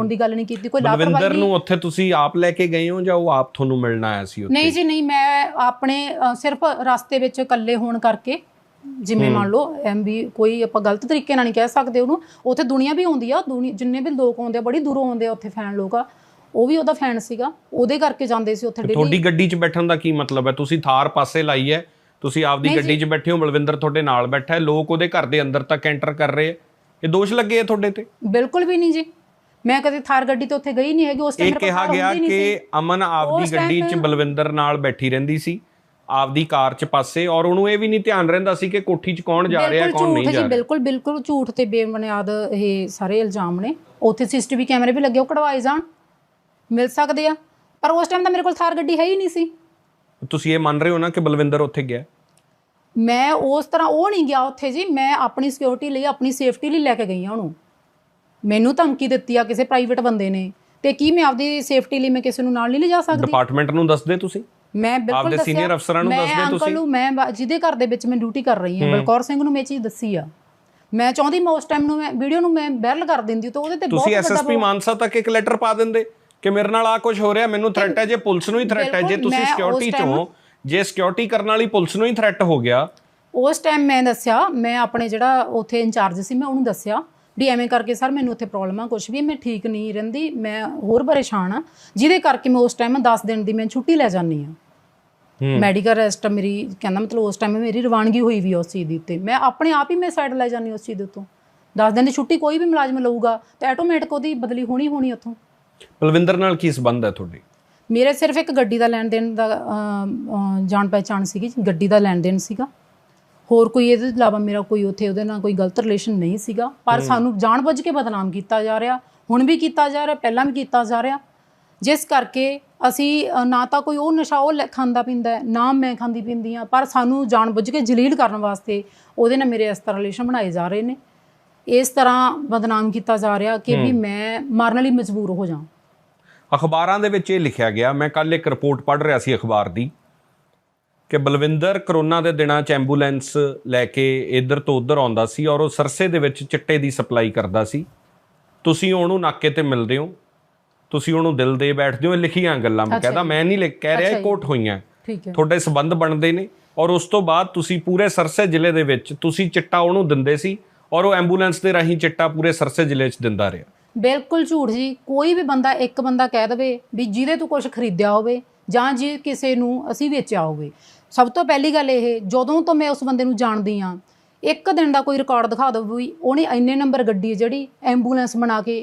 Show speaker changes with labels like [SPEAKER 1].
[SPEAKER 1] ਹੋਣ ਦੀ ਗੱਲ ਨਹੀਂ ਕੀਤੀ ਕੋਈ
[SPEAKER 2] ਬਲਵਿੰਦਰ
[SPEAKER 1] ਲਾਪਰਵਾਹੀ
[SPEAKER 2] ਨੂੰ ਉੱਥੇ ਤੁਸੀਂ ਆਪ ਲੈ ਕੇ ਗਏ ਹੋ ਜਾਂ ਉਹ ਆਪ ਤੁਹਾਨੂੰ ਮਿਲਣ ਆਇਆ ਸੀ ਉੱਥੇ?
[SPEAKER 1] ਨਹੀਂ ਜੀ ਨਹੀਂ ਮੈਂ ਆਪਣੇ ਸਿਰਫ ਰਸਤੇ ਵਿੱਚ ਇਕੱਲੇ ਹੋਣ ਕਰਕੇ ਜਿਵੇਂ ਮੰਨ ਲਓ ਐਮ ਵੀ ਕੋਈ ਆਪਾਂ ਗਲਤ ਤਰੀਕੇ ਨਾਲ ਨਹੀਂ ਕਹਿ ਸਕਦੇ ਉਹਨੂੰ ਉੱਥੇ ਦੁਨੀਆ ਵੀ ਆਉਂਦੀ ਆ ਜਿੰਨੇ ਵੀ ਲੋਕ ਆਉਂਦੇ ਆ ਬੜੀ ਦੂਰੋਂ ਆਉਂਦੇ ਆ ਉੱਥੇ ਫੈਨ ਲੋਕ ਆ ਉਹ ਵੀ ਉਹਦਾ ਫੈਨ ਸੀਗਾ ਉਹਦੇ ਕਰਕੇ ਜਾਂਦੇ ਸੀ ਉੱਥੇ ਡੇਲੀ।
[SPEAKER 2] ਤੁਹਾਡੀ ਗੱਡੀ 'ਚ ਬੈਠਣ ਦਾ ਕੀ ਮਤਲਬ ਹੈ? ਤੁਸੀਂ ਥਾਰ ਪਾਸੇ ਲਾਈ ਹੈ ਤੁਸੀਂ ਆਪਦੀ ਗੱਡੀ 'ਚ ਬੈਠੇ ਹੋ ਬਲਵਿੰਦਰ ਤੁਹਾਡੇ ਨਾਲ ਬੈਠਾ ਹੈ ਲੋਕ ਉਹਦੇ ਘਰ ਦੇ ਅੰਦਰ ਤੱਕ ਐਂਟਰ ਕਰ ਰਹੇ ਆ। ਇਹ ਦੋਸ਼ ਲੱਗੇ ਆ ਤੁਹਾਡੇ ਤੇ?
[SPEAKER 1] ਬਿਲਕੁਲ ਵੀ ਨਹੀਂ ਜੀ। ਮੈਂ ਕਦੇ ਥਾਰ ਗੱਡੀ ਤੇ ਉੱਥੇ ਗਈ ਨਹੀਂ ਹੈਗੀ ਉਸ
[SPEAKER 2] ਇਹ
[SPEAKER 1] ਟਾਈਮ
[SPEAKER 2] ਕਿਹਾ ਗਿਆ ਕਿ ਅਮਨ ਆਪਦੀ ਗੱਡੀ 'ਚ ਬਲਵਿੰਦਰ ਨਾਲ ਬੈਠੀ ਰਹਿੰਦੀ ਸੀ ਆਪਦੀ ਕਾਰ 'ਚ ਪਾਸੇ ਔਰ ਉਹਨੂੰ ਇਹ ਵੀ ਨਹੀਂ ਧਿਆਨ ਰਹਿੰਦਾ ਸੀ ਕਿ ਕੋਠੀ 'ਚ ਕੌਣ ਜਾ ਰਿਹਾ ਕੌਣ ਨਹੀਂ ਜੀ ਰਿਹਾ।
[SPEAKER 1] ਬਿਲਕੁਲ ਬਿਲਕੁਲ ਝੂਠ ਤੇ ਬੇਬੁਨਿਆਦ ਇਹ ਸਾਰੇ ਇਲਜ਼ਾਮ ਨੇ। ਉੱਥੇ ਸੀਸੀਟੀਵੀ ਕੈਮਰੇ ਵੀ ਲੱਗੇ ਉਹ ਕਢਵਾਏ ਜਾਣ। ਮਿਲ ਸਕਦੇ ਆ ਪਰ ਉਸ ਟਾਈਮ ਤਾਂ ਮੇਰੇ ਕੋਲ ਥਾਰ ਗੱਡੀ ਹੈ ਹੀ ਨਹੀਂ ਸੀ।
[SPEAKER 2] ਤੁਸੀਂ ਇਹ ਮੰਨ ਰਹੇ ਹੋ ਨਾ ਕਿ ਬਲਵਿੰਦਰ ਉੱਥੇ ਗਿਆ?
[SPEAKER 1] ਮੈਂ ਉਸ ਤਰ੍ਹਾਂ ਉਹ ਨਹੀਂ ਗਿਆ ਉੱਥੇ ਜੀ ਮੈਂ ਆਪਣੀ ਸਿਕਿਉਰਿਟੀ ਲਈ ਆਪਣੀ ਸੇਫਟੀ ਲਈ ਲੈ ਕੇ ਗਈ ਆ ਉਹਨੂੰ। ਮੈਨੂੰ ਧਮਕੀ ਦਿੱਤੀ ਆ ਕਿਸੇ ਪ੍ਰਾਈਵੇਟ ਬੰਦੇ ਨੇ। ਤੇ ਕੀ ਮੈਂ ਆਪਦੀ ਸੇਫਟੀ ਲਈ ਮੈਂ ਕਿਸੇ ਨੂੰ ਨਾਲ ਨਹੀਂ ਲਿਜਾ ਸਕਦੀ?
[SPEAKER 2] ਡਿਪਾਰਟਮੈਂਟ ਨੂੰ ਦੱਸਦੇ ਤੁਸੀਂ?
[SPEAKER 1] ਮੈਂ ਬਿਲਕੁਲ
[SPEAKER 2] ਆਪਦੇ senior ਅਫਸਰਾਂ ਨੂੰ
[SPEAKER 1] ਮੈਂ
[SPEAKER 2] ਦੱਸਦੇ
[SPEAKER 1] ਅੰਕਲ
[SPEAKER 2] ਤੁਸੀਂ?
[SPEAKER 1] ਨੂੰ ਮੈਂ ਜਿਹਦੇ ਘਰ ਦੇ ਵਿੱਚ ਮੈਂ ਡਿਊਟੀ ਕਰ ਰਹੀ ਹਾਂ। ਬਲਕੌਰ ਸਿੰਘ ਨੂੰ ਮੈਂ ਚੀਜ਼ ਦੱਸੀ ਆ। ਮੈਂ ਚਾਹੁੰਦੀ ਮੈਂ ਉਸ ਟਾਈਮ ਨੂੰ ਮੈਂ ਵੀਡੀਓ ਨੂੰ ਮੈਂ ਵਾਇਰਲ ਕਰ ਦਿੰਦੀ ਤਾਂ ਉਹਦੇ ਤੇ ਬਹੁਤ
[SPEAKER 2] ਤੁਸੀਂ
[SPEAKER 1] ਵੱਡਾ
[SPEAKER 2] ਐਸਐਸਪੀ ਮਾਨਸਾ ਤੱਕ ਇੱਕ ਲੈਟਰ ਪਾ ਦਿੰਦੇ ਕਿ ਮੇਰੇ ਨਾਲ ਆ ਕੁਝ ਹੋ ਰਿਹਾ ਮੈਨੂੰ ਥ੍ਰੈਟ ਹੈ ਜੇ ਪੁਲਿਸ ਨੂੰ ਹੀ ਥ੍ਰੈਟ ਹੈ ਜੇ ਤੁਸੀਂ
[SPEAKER 1] ਮੈਂ
[SPEAKER 2] ਸਿਕਿਉਰਿਟੀ ਚੋਂ ਜੇ ਸਿਕਿਉਰਿਟੀ ਕਰਨ ਵਾਲੀ ਪੁਲਿਸ ਨੂੰ ਹੀ ਥ੍ਰੈਟ ਹੋ ਗਿਆ।
[SPEAKER 1] ਉਸ ਟਾਈਮ ਮੈਂ ਦੱਸਿਆ ਮੈਂ ਆਪਣੇ ਜਿਹੜਾ ਉੱਥੇ ਇੰਚਾਰਜ ਸੀ ਮੈਂ ਉਹਨੂੰ ਦੱਸਿਆ ਵੀ ਐਵੇਂ ਕਰਕੇ ਸਰ ਮੈਨੂੰ ਉੱਥੇ ਪ੍ਰੋਬਲਮ ਆ ਕੁਝ ਵੀ ਮੈਂ ਠੀਕ ਨਹੀਂ ਰਹਿੰਦੀ ਮੈਂ ਹੋਰ ਪਰੇਸ਼ਾਨ ਆ ਜਿਹਦੇ ਕਰਕੇ ਮੈਂ ਉਸ ਟਾਈਮ 10 ਦਿਨ ਦੀ ਮੈਂ ਛੁੱਟੀ ਲੈ ਜਾਂਦੀ ਆ। ਮੈਡੀਕਲ ਰੈਸਟ ਮੇਰੀ ਕਹਿੰਦਾ ਮਤਲਬ ਉਸ ਟਾਈਮ ਮੇਰੀ ਰਵਾਨਗੀ ਹੋਈ ਵੀ ਉਸ ਚੀਜ਼ ਦੀ ਉੱਤੇ। ਮੈਂ ਆਪਣੇ ਆਪ ਹੀ ਮੈਂ ਸਾਈਡ ਲੈ ਜਾਂਦੀ ਉਸ ਚੀਜ਼ ਦੇ ਉੱਤੋਂ। 10 ਦਿਨ ਦੀ ਛੁੱਟੀ ਕੋਈ ਵੀ ਮੁਲਾਜ਼ਮ ਲਊਗਾ ਤੇ ਆਟੋਮੈਟਿਕ ਉਹਦੀ ਬਦਲੀ ਹੋਣੀ ਹੋਣੀ ਉੱਥੋਂ।
[SPEAKER 2] ਬਲਵਿੰਦਰ ਨਾਲ ਕੀ ਸੰਬੰਧ ਹੈ ਤੁਹਾਡੇ?
[SPEAKER 1] ਮੇਰੇ ਸਿਰਫ ਇੱਕ ਗੱਡੀ ਦਾ ਲੈਣ ਦੇਣ ਦਾ ਜਾਣ ਪਹਿਚਾਣ ਸੀਗੀ ਗੱਡੀ ਦਾ ਲੈਣ ਦੇਣ ਸੀਗਾ। ਹੋਰ ਕੋਈ ਇਹਦੇ ਇਲਾਵਾ ਮੇਰਾ ਕੋਈ ਉੱਥੇ ਉਹਦੇ ਨਾਲ ਕੋਈ ਗਲਤ ਰਿਲੇਸ਼ਨ ਨਹੀਂ ਸੀਗਾ। ਪਰ ਸਾਨੂੰ ਜਾਣਬੁੱਝ ਕੇ ਬਦਨਾਮ ਕੀਤਾ ਜਾ ਰਿਹਾ ਹੁਣ ਵੀ ਕੀਤਾ ਜਾ ਰਿਹਾ ਪਹਿਲਾਂ ਵੀ ਕੀਤਾ ਜਾ ਰਿਹਾ। ਜਿਸ ਕਰਕੇ ਅਸੀਂ ਨਾ ਤਾਂ ਕੋਈ ਉਹ ਨਸ਼ਾ ਉਹ ਖਾਂਦਾ ਪੀਂਦਾ ਹੈ, ਨਾ ਮੈਂ ਖਾਂਦੀ ਪੀਂਦੀ ਆ ਪਰ ਸਾਨੂੰ ਜਾਣਬੁੱਝ ਕੇ ਜਲੀਲ ਕਰਨ ਵਾਸਤੇ ਉਹਦੇ ਨਾਲ ਮੇਰੇ ਇਸ ਤਰ੍ਹਾਂ ਰਿਲੇਸ਼ਨ ਬਣਾਏ ਜਾ ਰਹੇ ਨੇ। ਇਸ ਤਰ੍ਹਾਂ ਬਦਨਾਮ ਕੀਤਾ ਜਾ ਰਿਹਾ ਕਿ ਵੀ ਮੈਂ ਮਰਨ ਲਈ ਮਜਬੂਰ ਹੋ ਜਾਵਾਂ।
[SPEAKER 2] ਅਖਬਾਰਾਂ ਦੇ ਵਿੱਚ ਇਹ ਲਿਖਿਆ ਗਿਆ ਮੈਂ ਕੱਲ ਇੱਕ ਰਿਪੋਰਟ ਪੜ੍ਹ ਰਿਹਾ ਸੀ ਅਖਬਾਰ ਦੀ। ਕਿ ਬਲਵਿੰਦਰ ਕਰੋਨਾ ਦੇ ਦਿਨਾਂ 'ਚ ਐਂਬੂਲੈਂਸ ਲੈ ਕੇ ਇੱਧਰ ਤੋਂ ਉੱਧਰ ਆਉਂਦਾ ਸੀ ਔਰ ਉਹ ਸਰਸੇ ਦੇ ਵਿੱਚ ਚਿੱਟੇ ਦੀ ਸਪਲਾਈ ਕਰਦਾ ਸੀ। ਤੁਸੀਂ ਉਹਨੂੰ ਨਾਕੇ ਤੇ ਮਿਲਦੇ ਹੋ। ਤੁਸੀਂ ਉਹਨੂੰ ਦਿਲ ਦੇ ਬੈਠਦੇ ਹੋ। ਇਹ ਲਿਖੀਆਂ ਗੱਲਾਂ ਮੈਂ ਕਹਿੰਦਾ ਮੈਂ ਨਹੀਂ ਲਿਖ ਕਹਿ ਰਿਹਾ ਇਹ ਕੋਟ ਹੋਈਆਂ। ਤੁਹਾਡੇ ਸਬੰਧ ਬਣਦੇ ਨੇ ਔਰ ਉਸ ਤੋਂ ਬਾਅਦ ਤੁਸੀਂ ਪੂਰੇ ਸਰਸੇ ਜ਼ਿਲ੍ਹੇ ਦੇ ਵਿੱਚ ਤੁਸੀਂ ਚਿੱਟਾ ਉਹਨੂੰ ਦਿੰਦੇ ਸੀ ਔਰ ਉਹ ਐਂਬੂਲੈਂਸ ਦੇ ਰਾਹੀਂ ਚਿੱਟਾ ਪੂਰੇ ਸਰਸੇ ਜ਼ਿਲ੍ਹੇ 'ਚ ਦਿੰਦਾ ਰਿਹਾ।
[SPEAKER 1] ਬਿਲਕੁਲ ਝੂਠ ਜੀ। ਕੋਈ ਵੀ ਬੰਦਾ ਇੱਕ ਬੰਦਾ ਕਹਿ ਦਵੇ ਵੀ ਜਿਹਦੇ ਤੋਂ ਕੁਝ ਖਰੀਦਿਆ ਹੋਵੇ ਜਾਂ ਜੇ ਕਿਸੇ ਨੂੰ ਅਸੀਂ ਵੇਚਿਆ ਹੋਵੇ। ਸਭ ਤੋਂ ਪਹਿਲੀ ਗੱਲ ਇਹ, ਜਦੋਂ ਤੋਂ ਮੈਂ ਉਸ ਬੰਦੇ ਨੂੰ ਜਾਣਦੀ ਆ ਇੱਕ ਦਿਨ ਦਾ ਕੋਈ ਰਿਕਾਰਡ ਦਿਖਾ ਦਿਓ ਵੀ ਉਹਨੇ ਇੰਨੇ ਨੰਬਰ ਗੱਡੀ ਜਿਹੜੀ ਐਂਬੂਲੈਂਸ ਬਣਾ ਕੇ